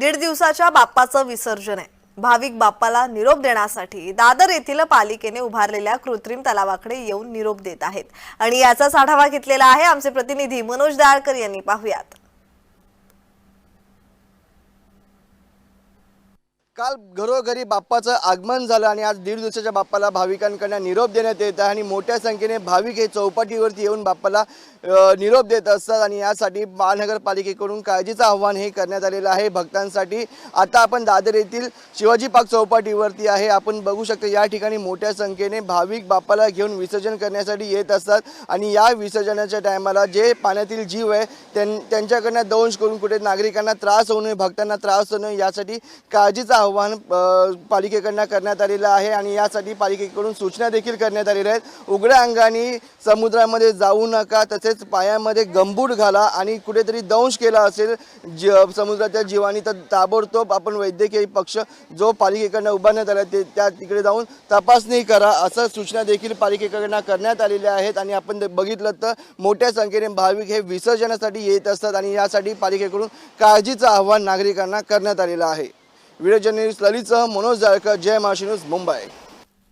दीड दिवसाच्या बाप्पाचं विसर्जन आहे. भाविक बाप्पाला निरोप देण्यासाठी दादर येथील पालिकेने उभारलेल्या कृत्रिम तलावाकडे येऊन निरोप देत आहेत. आणि याचाच आढावा घेतलेला आहे आमचे प्रतिनिधी मनोज दाळकर यांनी. पाहुयात. काल घरोघरी बाप्पाचं आगमन झालं आणि आज दीड दिवसाच्या बाप्पाला भाविकांकडनं निरोप देण्यात येत आहे आणि मोठ्या संख्येने भाविक हे चौपाटीवरती येऊन बाप्पाला निरोप देत असतात आणि यासाठी महानगरपालिकेकडून काळजीचं आव्हान हे करण्यात आलेलं आहे. भक्तांसाठी आता आपण दादर येथील शिवाजी पार्क चौपाटीवरती आहे. आपण बघू शकतो या ठिकाणी मोठ्या संख्येने भाविक बाप्पाला घेऊन विसर्जन करण्यासाठी येत असतात आणि या विसर्जनाच्या टायमाला जे पाण्यातील जीव आहे त्यां त्यांच्याकडनं दंश करून कुठे नागरिकांना त्रास होऊ नये भक्तांना त्रास होऊ नये यासाठी काळजीचं आव्हान आव्हान पालिकेकडनं करण्यात आलेलं आहे आणि यासाठी पालिकेकडून सूचना देखील करण्यात आलेल्या आहेत. उघड्या अंगाने समुद्रामध्ये जाऊ नका तसेच पायामध्ये गंबूट घाला आणि कुठेतरी दंश केला असेल ज समुद्राच्या जीवानी तर ताबडतोब आपण वैद्यकीय पक्ष जो पालिकेकडनं उभारण्यात आला ते त्या तिकडे जाऊन तपासणी करा असं सूचना देखील पालिकेकडनं करण्यात आलेल्या आहेत आणि आपण ते बघितलं तर मोठ्या संख्येने भाविक हे विसर्जनासाठी येत असतात आणि यासाठी पालिकेकडून काळजीचं आव्हान नागरिकांना करण्यात आलेलं आहे. व्हिडिओ जर्नलिस्ट ललितसह मनोज जाळकर जय महाराष्ट्र न्यूज मुंबई.